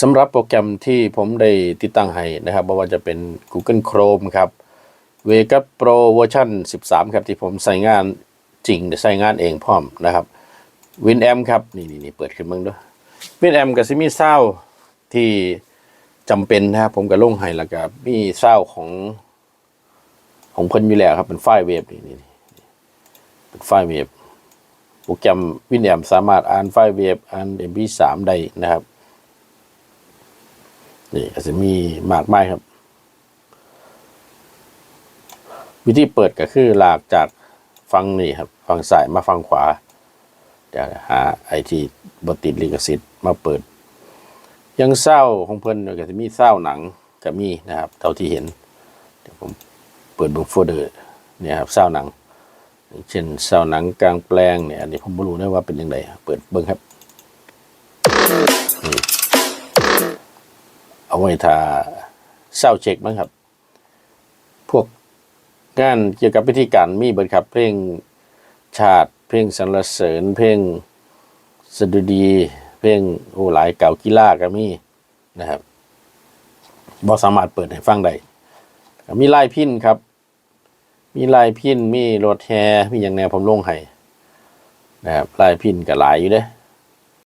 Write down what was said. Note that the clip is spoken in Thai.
สำหรับโปรแกรมที่ผมได้ติดตั้งให้นะครับไม่ว่าจะเป็น Google Chrome ครับ Vega Pro เวอร์ชัน13 ครับ ที่ผมใส่งานจริงใส่งานเองพร้อมนะครับ WinAm ครับ นี่นี่เปิดขึ้นมึงด้วย WinAm กับซิมีเศร้าที่จำเป็นนะครับผมก็ลงให้แล้วก็มีเศร้าของของเพิ่นอยู่แล้วครับเป็นไฟล์เวฟนี่นี่นี่เป็นไฟล์เวฟโปรแกรม WinAm สามารถอ่านไฟล์เวฟอ่าน MP3 ได้นะครับ นี่ก็จะมีมากไมายครับ วิธีเปิดก็คือหลากจากฟังนี่ครับฟังซ้ายมาฟังขวาเดี๋ยวหาไอที่บติดลิขสิทธิ์มาเปิด ยังเศร้าของเพิ่นก็จะมีเศร้าหนังก็มีนะครับ เท่าที่เห็นเดี๋ยวผมเปิดบุกโฟเดอร์เนี่ยครับเศร้าหนัง เช่นเศร้าหนังกลางแปลงเนี่ยอันนี้ผมไม่รู้นะว่าเป็นยังไงเปิดเบิ้งครับ เอาไว้ถ้าเศร้าเช็คบ้างครับ พวกงานเกี่ยวกับพิธีการมีเบิดครับ เพลงชาติ เพลงสรรเสริญ เพลงสดุดี เพลงโอ้หลายเก่ากีฬาก็มีนะครับบอสามารถเปิดให้ฟังได้มีลายพินครับ มีลายพินมีรถแฮมีอย่างแนวผมลงให้นะครับลายพินก็หลายอยู่เด้